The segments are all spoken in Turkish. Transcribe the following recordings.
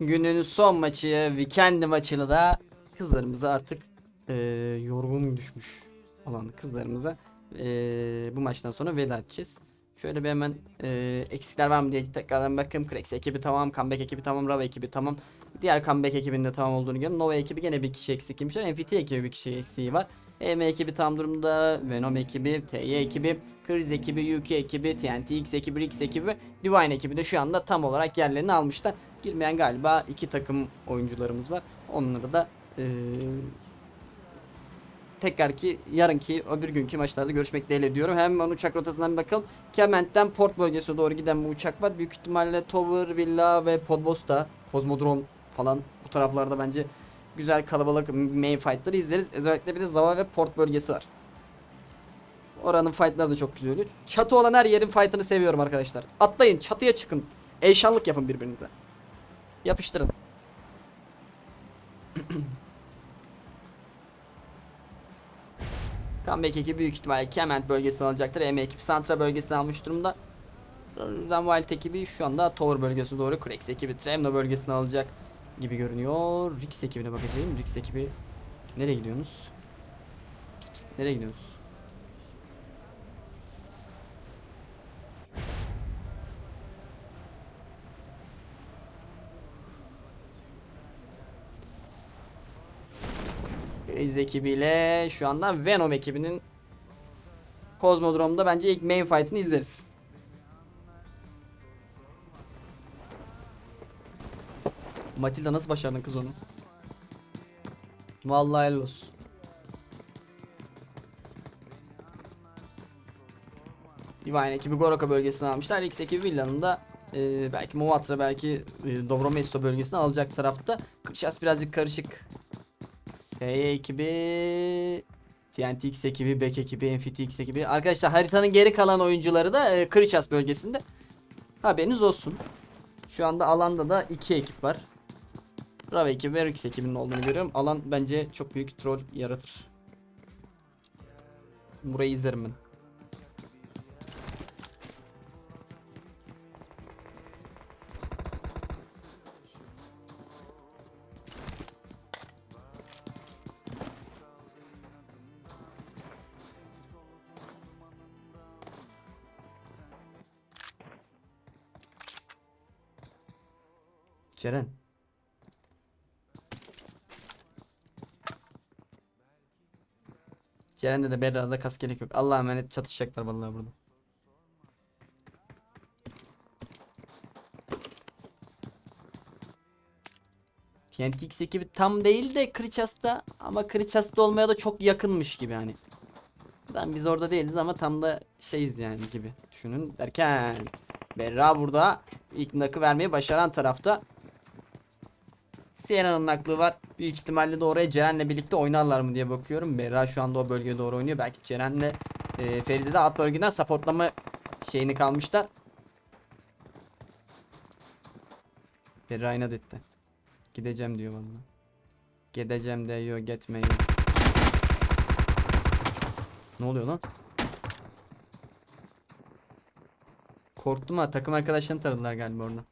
Günün son maçı, weekend maçını da kızlarımıza artık eee, yorgun düşmüş olan kızlarımıza eee, bu maçtan sonra veda edeceğiz. Şöyle bir hemen eee, eksikler var mı diye tekrardan bakayım. Krex ekibi tamam, Comeback ekibi tamam, Rava ekibi tamam. Diğer Comeback ekibinde tamam olduğunu görüyorum. Nova ekibi gene bir kişi eksikmişler. NFT ekibi bir kişi eksiği var. EM ekibi tam durumda. Venom ekibi, TY ekibi, Kriz ekibi, UK ekibi, TNTX ekibi, Rix ekibi Divine ekibi de şu anda tam olarak yerlerini almışlar. Girmeyen galiba iki takım oyuncularımız var. Onları da eee tekrar ki yarınki öbür günkü maçlarda görüşmek dileğiyle diyorum. Hemen uçak rotasından bir bakalım. Kement'ten Port bölgesine doğru giden bu uçak var. Büyük ihtimalle Tower, Villa ve Podvosta, Kozmodrom falan bu taraflarda bence güzel kalabalık main fightları izleriz. Özellikle bir de Zava ve Port bölgesi var. Oranın fightları da çok güzel oluyor. Çatı olan her yerin fightını seviyorum arkadaşlar. Atlayın çatıya çıkın. Eşanlık yapın birbirinize. Yapıştırın. Comeback ekibi büyük ihtimalle Kement bölgesini alacaktır. EM ekibi Santra bölgesini almış durumda. Wild ekibi şu anda Tower bölgesine doğru. Krex ekibi Tremno bölgesini alacak gibi görünüyor. Rix ekibine bakacağım. Rix ekibi nereye gidiyorsunuz? Pis pis, nereye gidiyorsunuz? Reis ekibiyle şu anda Venom ekibinin Kozmodrome'da bence ilk main fight'ını izleriz. Matilda nasıl başardın kız onu? Vallahi helal olsun. Divine ekibi Goroka bölgesini almışlar. X ekibi Villa'nın da e, belki Movatra belki e, Dobromesto bölgesini alacak tarafta. Şans birazcık karışık TY ekibi TNTX ekibi, Bek ekibi, NFTX ekibi. Arkadaşlar haritanın geri kalan oyuncuları da e, Krishas bölgesinde. Haberiniz olsun. Şu anda alanda da iki ekip var. Rav ekibi ve Rix ekibinin olduğunu görüyorum. Alan bence çok büyük troll yaratır. Burayı izlerim ben. Ceren. Ceren'de de Berra'da kas gerek yok. Allah'a emanet çatışacaklar vallahi burada. TNTX ekibi tam değil de Krichas'ta ama Krichas'ta olmaya da çok yakınmış gibi hani. Tam biz orada değiliz ama tam da şeyiz yani gibi düşünün derken Berra burada ilk nakı vermeyi başaran tarafta. Sierra'nın aklı var. Büyük ihtimalle de oraya Ceren'le birlikte oynarlar mı diye bakıyorum. Berra şu anda o bölgeye doğru oynuyor. Belki Ceren'le e, Ferize de alt bölgeden supportlama şeyini kalmışlar. Berra inat etti. Gideceğim diyor vallahi. Gideceğim diyor, gitmeyin. Ne oluyor lan? Korktum ha. Takım arkadaşlarını taradılar galiba orada.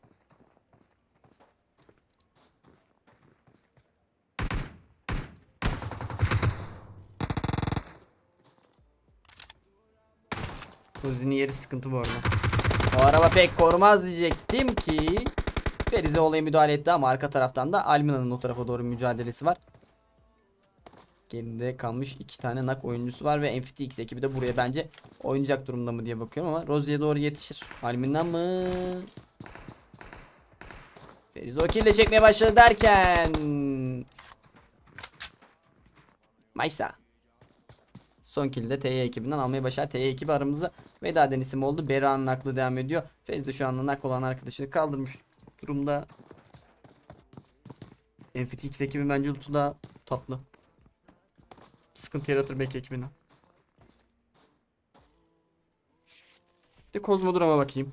Uzi'nin yeri sıkıntı bu arada. O araba pek korumaz diyecektim ki. Ferize olaya müdahale etti ama arka taraftan da Almina'nın o tarafa doğru mücadelesi var. Geride kalmış iki tane nak oyuncusu var ve MFTX ekibi de buraya bence oynayacak durumda mı diye bakıyorum ama Rozier'e doğru yetişir. Almina mı? Ferize o kill de çekmeye başladı derken Maysa Son kill de TY ekibinden almayı başardı. TY ekibi aramızda veda denisim oldu. Berra'nın aklı devam ediyor. Ferize şu anda nak olan arkadaşını kaldırmış durumda. MFTX ekibi bence ultu da tatlı. Sıkıntı yaratır belki ekibine. De Kozmodrom'a bakayım.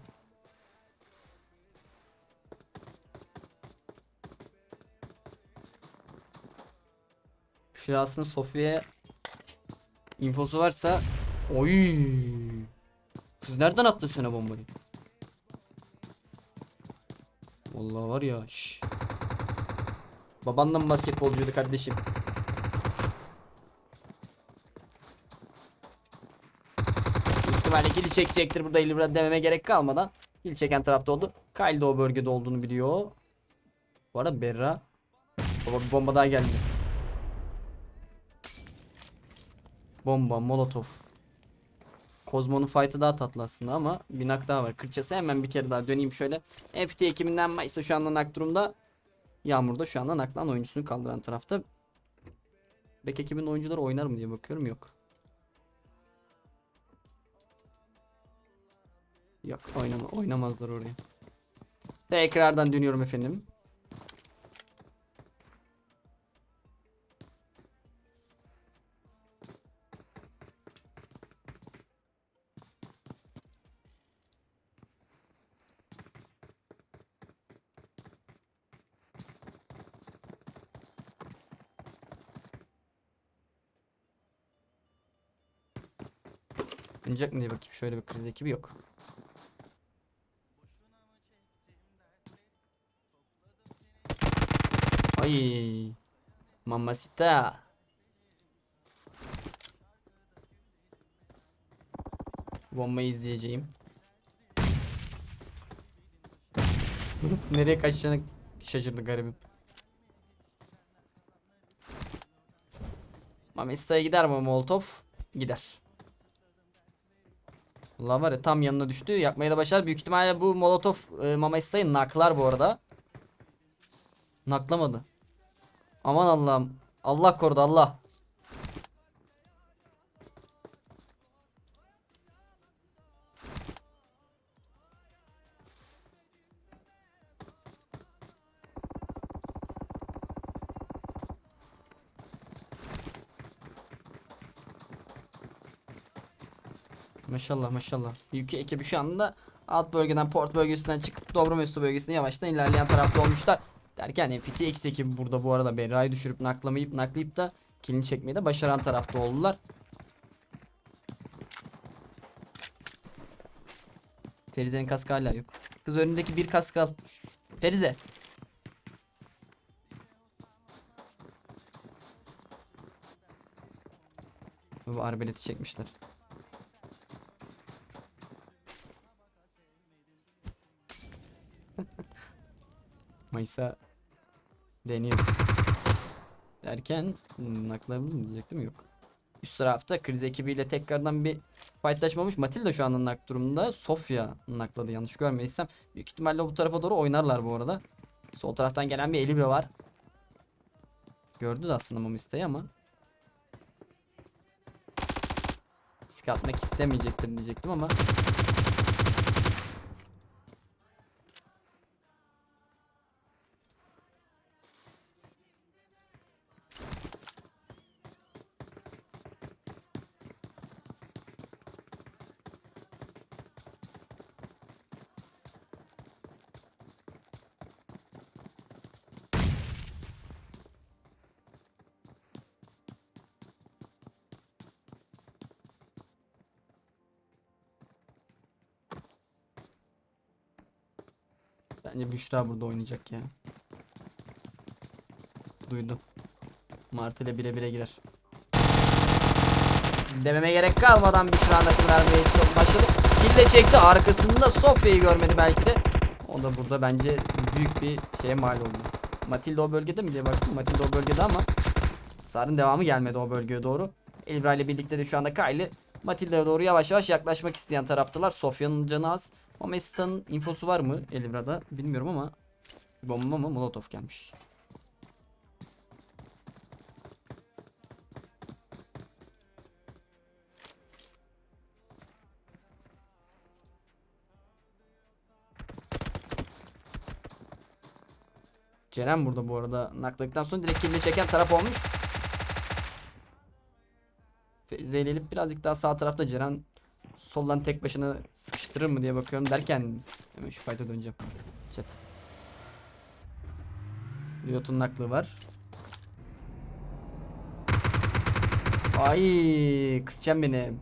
Şu aslında Sofya'ya infosu varsa oy Kız nereden attı sana bombayı? Vallahi var ya şş. Baban da mı basketbolcuydu kardeşim? İhtimalle kill çekecektir burada Elibra dememe gerek kalmadan. Kill çeken tarafta oldu. Kyle de o bölgede olduğunu biliyor. Bu arada Berra. Baba bir bomba daha geldi. Bomba, molotof. Kozmo'nun fight'ı daha tatlı aslında ama bir nak daha var. Kırçası hemen bir kere daha döneyim şöyle. FT ekibinden Maysa şu anda nak durumda. Yağmur da şu anda naklan oyuncusunu kaldıran tarafta. Bek ekibinin oyuncuları oynar mı diye bakıyorum yok. Yok oynama, oynamazlar oraya. Tekrardan dönüyorum efendim. Oynayacak mı diye bakayım. Şöyle bir kriz ekibi yok. Ay. Mamacita. Bombayı izleyeceğim. Nereye kaçacağını şaşırdı garibim. Mamacita'ya gider mi Molotov? Gider. Allah var ya tam yanına düştü. Yakmaya da başlar. Büyük ihtimalle bu Molotov e, Mamacita'yı naklar bu arada. Naklamadı. Aman Allah'ım. Allah korudu Allah. Maşallah maşallah. Yükü ekibi şu anda alt bölgeden port bölgesinden çıkıp Dobromesto bölgesine yavaştan ilerleyen tarafta olmuşlar. Derken FT X ekibi burada bu arada Berra'yı düşürüp naklamayıp naklayıp da kilini çekmeyi de başaran tarafta oldular. Ferize'nin kaskı hala yok. Kız önündeki bir kask al. Ferize. Bu arbeleti çekmişler. Mayıs'a deniyor. Derken hmm, naklayabilir mi diyecektim yok. Üst tarafta kriz ekibiyle tekrardan bir fightlaşmamış. Matilda şu anda nak durumda. Sofya nakladı yanlış görmediysem. Büyük ihtimalle bu tarafa doğru oynarlar bu arada. Sol taraftan gelen bir Elibra var. Gördü de aslında Mamista'yı ama. Risk atmak istemeyecektir diyecektim ama. Bence Büşra burada oynayacak ya. Duydu. Martı ile bire bire girer. Dememe gerek kalmadan Büşra'nın akıl vermeye çok başladı. Kille çekti. Arkasında Sofya'yı görmedi belki de. O da burada bence büyük bir şeye mal oldu. Matilda o bölgede mi diye baktım. Matilda o bölgede ama Sarın devamı gelmedi o bölgeye doğru. Elvira ile birlikte de şu anda Kylie Matilda'ya doğru yavaş yavaş yaklaşmak isteyen taraftalar. Sofya'nın canı az. Mamesta'nın infosu var mı Elivra'da bilmiyorum ama bomba mı Molotov gelmiş. Ceren burada bu arada nakladıktan sonra direkt kille çeken taraf olmuş. Ferize birazcık daha sağ tarafta Ceren soldan tek başına sıkıştırır mı diye bakıyorum derken hemen şu fayda döneceğim. Chat. Riot'un naklı var. Ay kısacağım beni.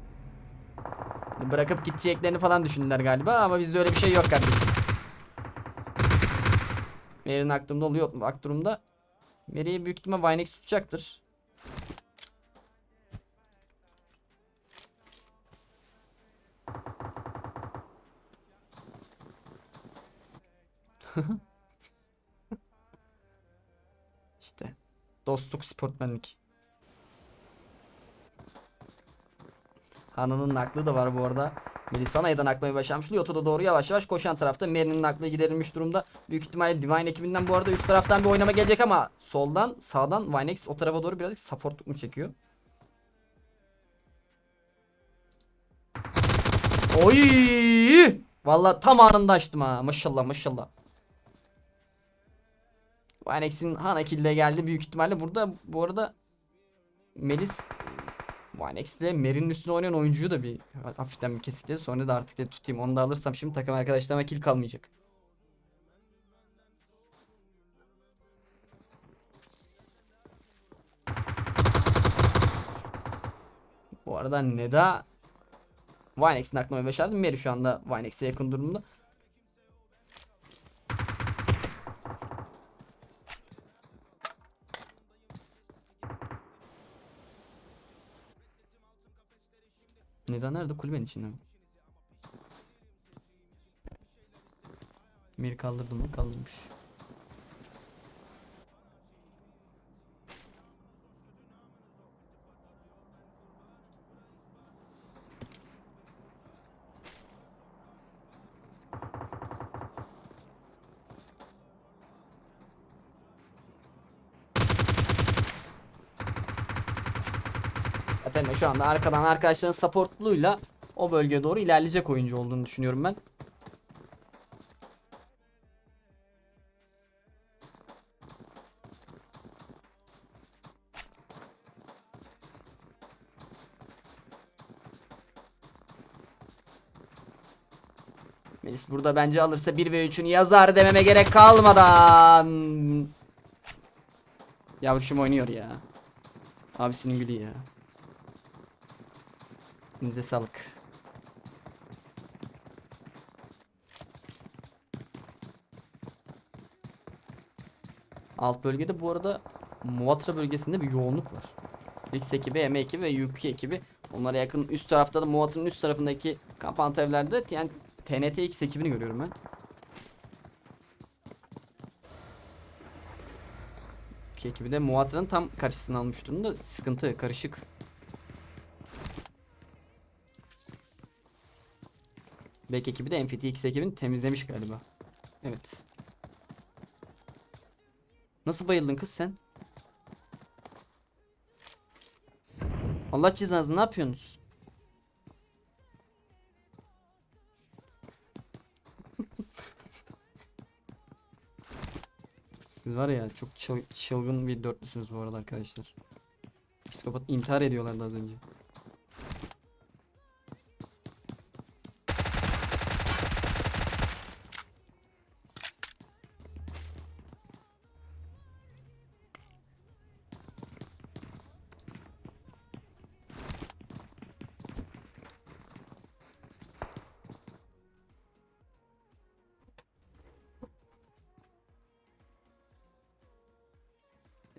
Bırakıp gideceklerini falan düşündüler galiba ama bizde öyle bir şey yok kardeşim. Merin aklımda oluyor bak durumda. Mary'i büyük ihtimal Vinex tutacaktır. işte dostluk sportmenlik. Hanan'ın naklı da var bu arada. Melisa'na'yı da naklamayı başarmış. Lyoto da doğru yavaş yavaş koşan tarafta. Mary'nin naklı giderilmiş durumda. Büyük ihtimalle Divine ekibinden bu arada üst taraftan bir oynama gelecek ama soldan sağdan Vinex o tarafa doğru birazcık supportluk mu çekiyor? Oy! Vallahi tam anında açtım ha. Maşallah maşallah. Vinex'in Hana kill'de geldi büyük ihtimalle burada bu arada Melis Vinex ile Mary'nin üstüne oynayan oyuncuyu da bir hafiften bir kesikledi. Sonra da artık de tutayım. Onu da alırsam şimdi takım arkadaşlarıma kill kalmayacak. Bu arada Neda Vinex'in aklamayı başardı. Mary şu anda Vinex'e yakın durumda. Neda nerede? Kulübenin içinde mi? Mary kaldırdı mı? Kaldırmış. Zaten şu anda arkadan arkadaşların supportluyla o bölgeye doğru ilerleyecek oyuncu olduğunu düşünüyorum ben. Melis burada bence alırsa 1 ve 3'ünü yazar dememe gerek kalmadan. Yavruşum oynuyor ya. Abisinin gülü ya. Elinize sağlık. Alt bölgede bu arada Muatra bölgesinde bir yoğunluk var. X ekibi, M ekibi ve UK ekibi. Onlara yakın üst tarafta da Muatra'nın üst tarafındaki kampant evlerde yani TNT X ekibini görüyorum ben. UK ekibi de Muatra'nın tam karşısına almış durumda. Sıkıntı, karışık. Back ekibi de MFTX ekibini temizlemiş galiba. Evet. Nasıl bayıldın kız sen? Allah cezanızı ne yapıyorsunuz? Siz var ya çok çıl- çılgın bir dörtlüsünüz bu arada arkadaşlar. Psikopat intihar ediyorlardı az önce.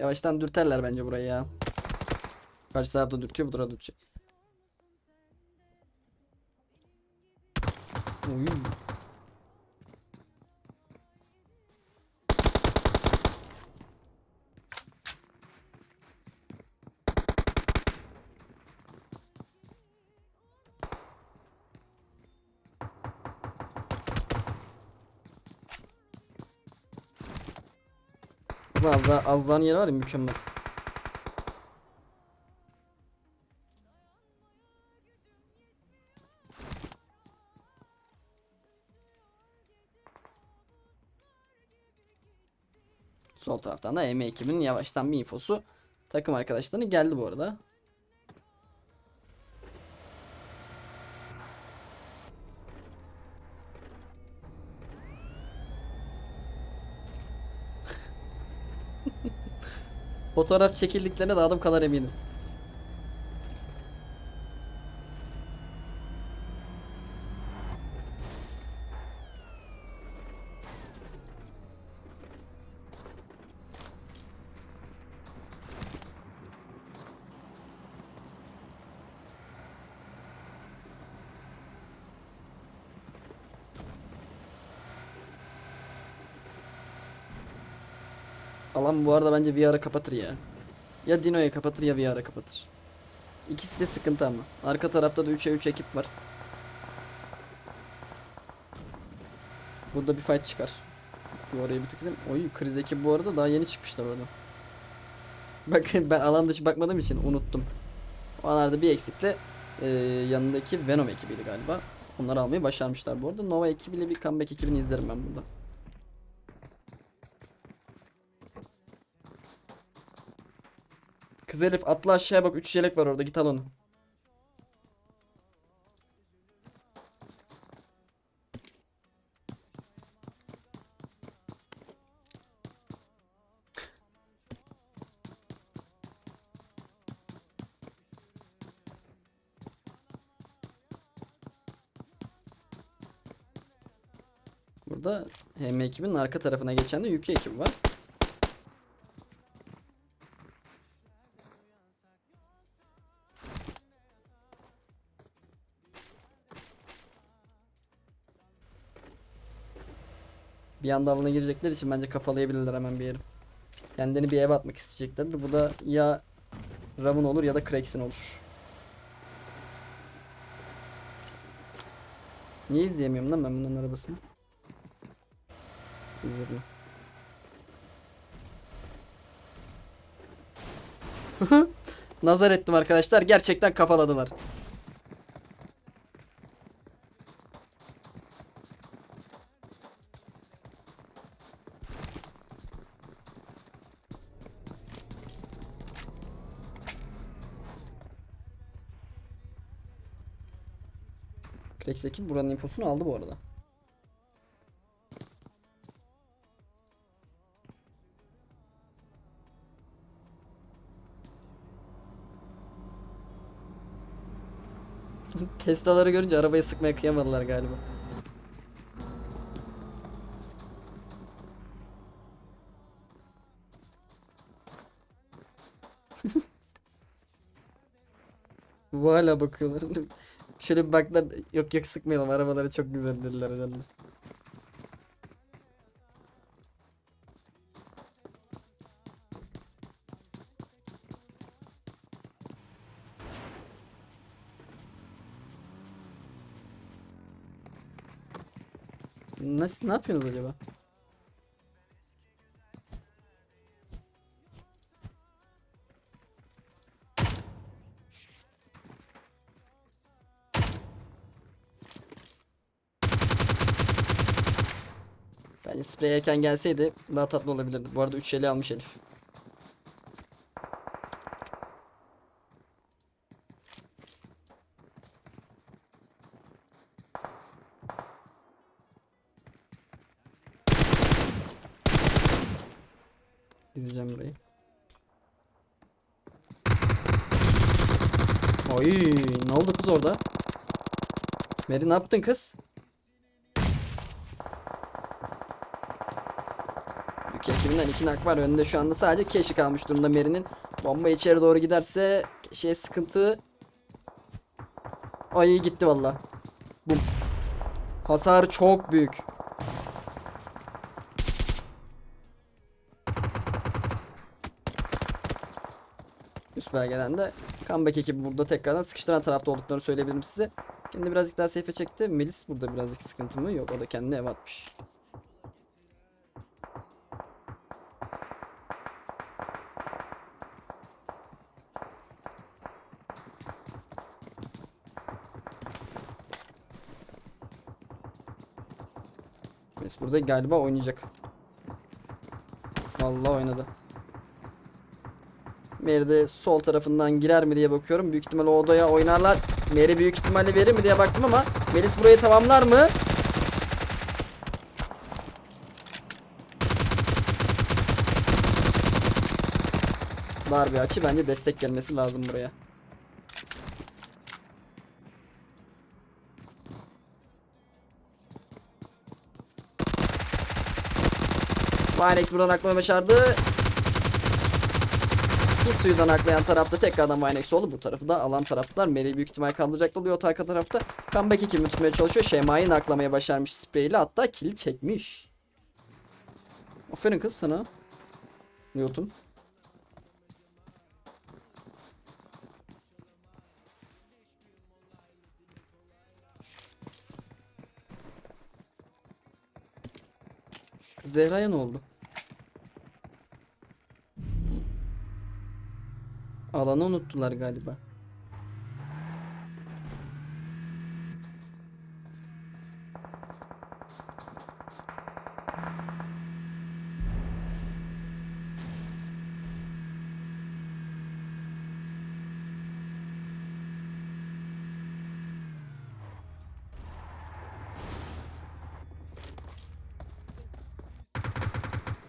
Yavaştan dürterler bence burayı ya. Karşı tarafta dürtüyor bu tarafta dürtecek. Oy. Az az Azdan yeri var ya mükemmel. Sol taraftan da EM ekibinin yavaştan bir infosu takım arkadaşlarına geldi bu arada. Fotoğraf çekildiklerine de adım kadar eminim. Alan bu arada bence VR'a kapatır ya. Ya Dino'ya kapatır ya VR'a kapatır. İkisi de sıkıntı ama. Arka tarafta da 3'e 3 ekip var. Burada bir fight çıkar. Bir oraya bir tıklayayım. Oy kriz ekibi bu arada daha yeni çıkmışlar orada. Bakın ben alan dışı bakmadığım için unuttum. O anlarda bir eksikle e, yanındaki Venom ekibiydi galiba. Onları almayı başarmışlar bu arada. Nova ekibiyle bir comeback ekibini izlerim ben burada. Kız Elif atla aşağıya bak 3 yelek var orada git al onu. Burada hem ekibin arka tarafına geçen de Yuki ekibi var. Bir anda alana girecekler için bence kafalayabilirler hemen bir yeri. Kendini bir eve atmak isteyeceklerdir. Bu da ya Ravun olur ya da Krax'in olur. Niye izleyemiyorum lan ben bunların arabasını? İzledim. Nazar ettim arkadaşlar. Gerçekten kafaladılar. Krex'teki buranın infosunu aldı bu arada. Tesla'ları görünce arabayı sıkmaya kıyamadılar galiba. Bu hala bakıyorlar. Şöyle bir baklar yok yok sıkmayalım arabaları çok güzel dediler herhalde. Nasıl ne yapıyorsunuz acaba? Erken gelseydi daha tatlı olabilirdi. Bu arada 3 eli almış Elif. İzleyeceğim burayı. Oy, ne oldu kız orada? Meri ne yaptın kız? Yük ekibinden iki nak var. Önünde şu anda sadece keşi kalmış durumda Meri'nin. Bomba içeri doğru giderse şey sıkıntı. Ay gitti valla. Bum. Hasar çok büyük. Üst belgeden de comeback ekibi burada tekrardan sıkıştıran tarafta olduklarını söyleyebilirim size. Kendi birazcık daha safe'e çekti. Melis burada birazcık sıkıntı mı? Yok o da kendine ev atmış. Melis burada galiba oynayacak. Vallahi oynadı. Mary de sol tarafından girer mi diye bakıyorum. Büyük ihtimal o odaya oynarlar. Mary büyük ihtimalle verir mi diye baktım ama Melis burayı tamamlar mı? Dar bir açı bence destek gelmesi lazım buraya. Vinex buradan aklamayı başardı. İlk suyudan aklayan tarafta tekrardan Vinex oldu. Bu tarafı da alan taraftar. Mary büyük ihtimal kaldıracak oluyor. O arka tarafta comeback ekibini tutmaya çalışıyor. Şeyma'yı naklamaya başarmış spreyle. Hatta kill çekmiş. Aferin kız sana. Newton. Zehra'ya ne oldu? Alanı unuttular galiba.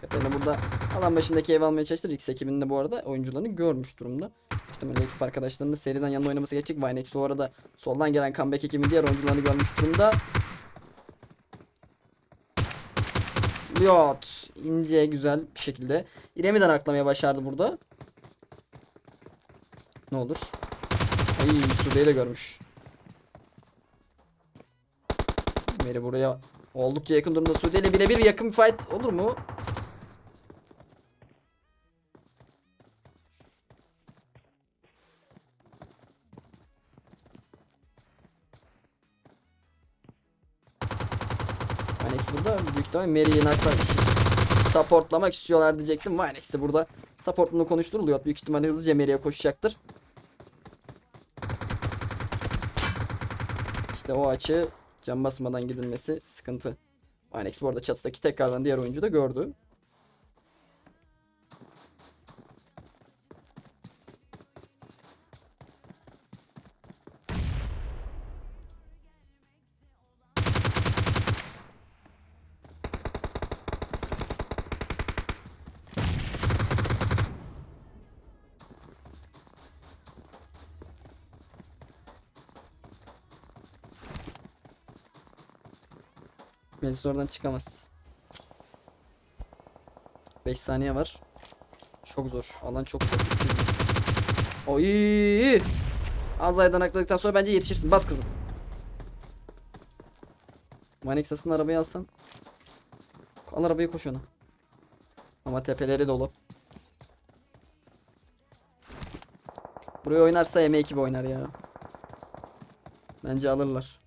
Katarina burada alan başındaki ev almaya çalıştı. X ekibinde bu arada oyuncularını görmüş durumda. İhtimalle ekip arkadaşlarının da seriden yanında oynaması gerekecek. Vinex bu arada soldan gelen comeback ekibinin diğer oyuncularını görmüş durumda. Liot ince güzel bir şekilde İremiden aklamaya başardı burada. Ne olur? Ay Sude'yi de görmüş. Meri buraya oldukça yakın durumda Sude ile birebir yakın fight olur mu? Vanex burada büyük ihtimalle Mary'i naklar supportlamak istiyorlar diyecektim. Vanex de burada supportunu konuşturuluyor. Büyük ihtimalle hızlıca Mary'e koşacaktır. İşte o açı cam basmadan gidilmesi sıkıntı. Vanex bu arada çatıdaki tekrardan diğer oyuncu da gördü. Melis oradan çıkamaz. 5 saniye var. Çok zor. Alan çok zor. Oy! Az aydan akladıktan sonra bence yetişirsin. Bas kızım. Manexas'ın arabayı alsan. Al arabayı koş ona. Ama tepeleri dolu. Buraya oynarsa M2 gibi oynar ya. Bence alırlar.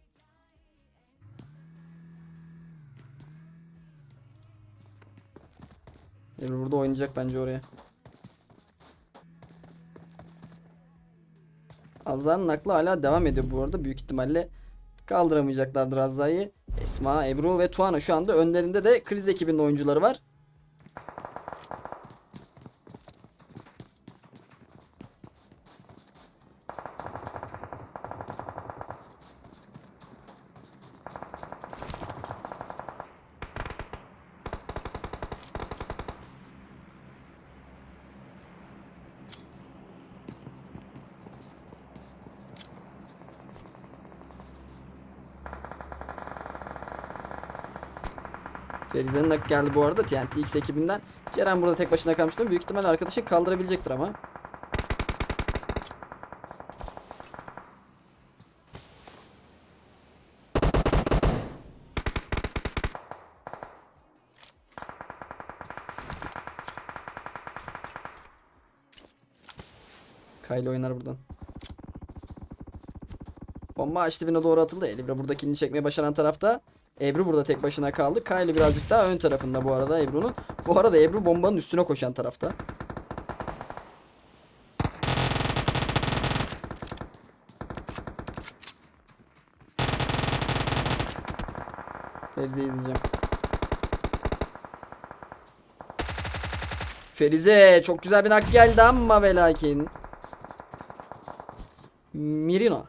Ebru burada oynayacak bence oraya. Azra'nın nakli hala devam ediyor bu arada. Büyük ihtimalle kaldıramayacaklardır Azra'yı. Esma, Ebru ve Tuana şu anda önlerinde de kriz ekibinin oyuncuları var. Nakli geldi bu arada TNT X ekibinden. Ceren burada tek başına kalmıştı. Büyük ihtimalle arkadaşı kaldırabilecektir ama. Kyle oynar buradan. Bomba ağaç dibine doğru atıldı. Elibra buradakini çekmeye başaran tarafta. Ebru burada tek başına kaldı. Kylie birazcık daha ön tarafında bu arada Ebru'nun. Bu arada Ebru bombanın üstüne koşan tarafta. Ferize izleyeceğim. Ferize çok güzel bir nak geldi ama ve lakin. Mirina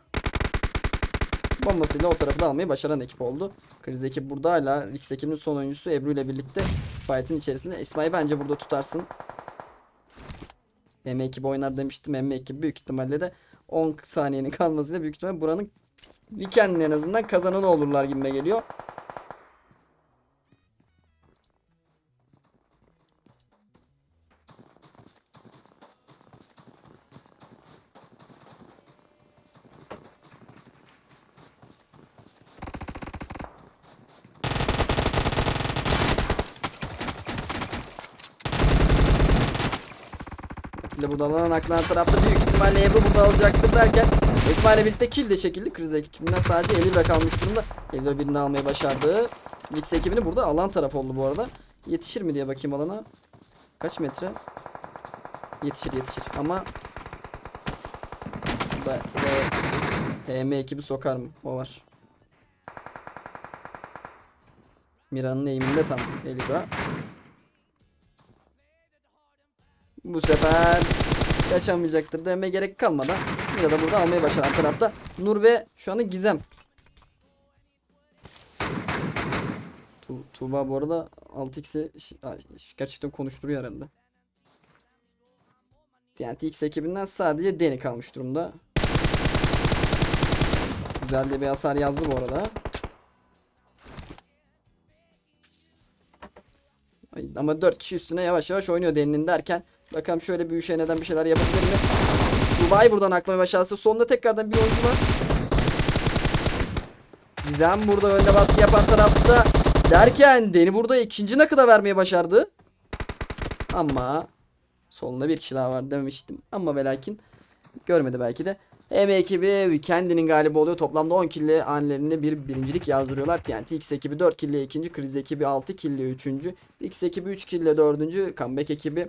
bombasıyla o tarafı da almayı başaran ekip oldu. Kriz ekip burada hala Rix ekibinin son oyuncusu Ebru ile birlikte fight'in içerisinde. Esma'yı bence burada tutarsın. M ekibi oynar demiştim. M ekibi büyük ihtimalle de 10 saniyenin kalmasıyla büyük ihtimalle buranın Weekend'in en azından kazananı olurlar gibime geliyor. Alınan aklanan tarafta büyük ihtimalle Ebru burada alacaktır derken Esma ile birlikte kill de çekildi. Kriz ekibinden sadece Elibra kalmış durumda. Elibra birini almayı başardı. Mix ekibini burada alan taraf oldu bu arada. Yetişir mi diye bakayım alana. Kaç metre? Yetişir yetişir ama da HM ekibi sokar mı? O var. Mira'nın eğiminde tam Elibra. Bu sefer kaçamayacaktır deme gerek kalmadan Mira da burada almayı başaran tarafta. Nur ve şu anda Gizem. Tu Tuğba bu arada 6x'i şi- a- gerçekten konuşturuyor herhalde. TNT X ekibinden sadece Deni kalmış durumda. Güzel de bir hasar yazdı bu arada. Ama 4 kişi üstüne yavaş yavaş oynuyor Deni'nin derken. Bakalım şöyle bir üşe neden bir şeyler yapabilir mi? Dubai buradan aklamaya başarsa sonunda tekrardan bir oyuncu var. Gizem burada önde baskı yapan tarafta derken Deni burada ikinci nakı da vermeye başardı. Ama solunda bir kişi daha var dememiştim. Ama ve lakin görmedi belki de. EM ekibi kendinin galibi oluyor. Toplamda 10 killi hanelerinde bir birincilik yazdırıyorlar. TNT X ekibi 4 killi ikinci. Kriz ekibi 6 killi üçüncü. X ekibi 3 killi dördüncü. Comeback ekibi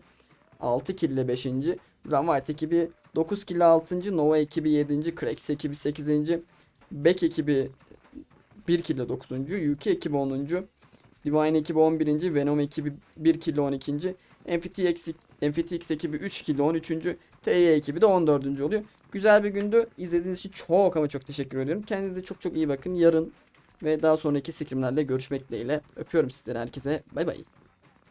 6 killi 5. Run White ekibi 9 killi 6. Nova ekibi 7. Cracks ekibi 8. Beck ekibi 1 killi 9. UK ekibi 10. Divine ekibi 11. Venom ekibi 1 killi 12. MFTX, MFTX ekibi 3 killi 13. TY ekibi de 14. oluyor. Güzel bir gündü. İzlediğiniz için çok ama çok teşekkür ediyorum. Kendinize çok çok iyi bakın. Yarın ve daha sonraki scrimlerle görüşmek dileğiyle. Öpüyorum sizleri herkese. Bay bay.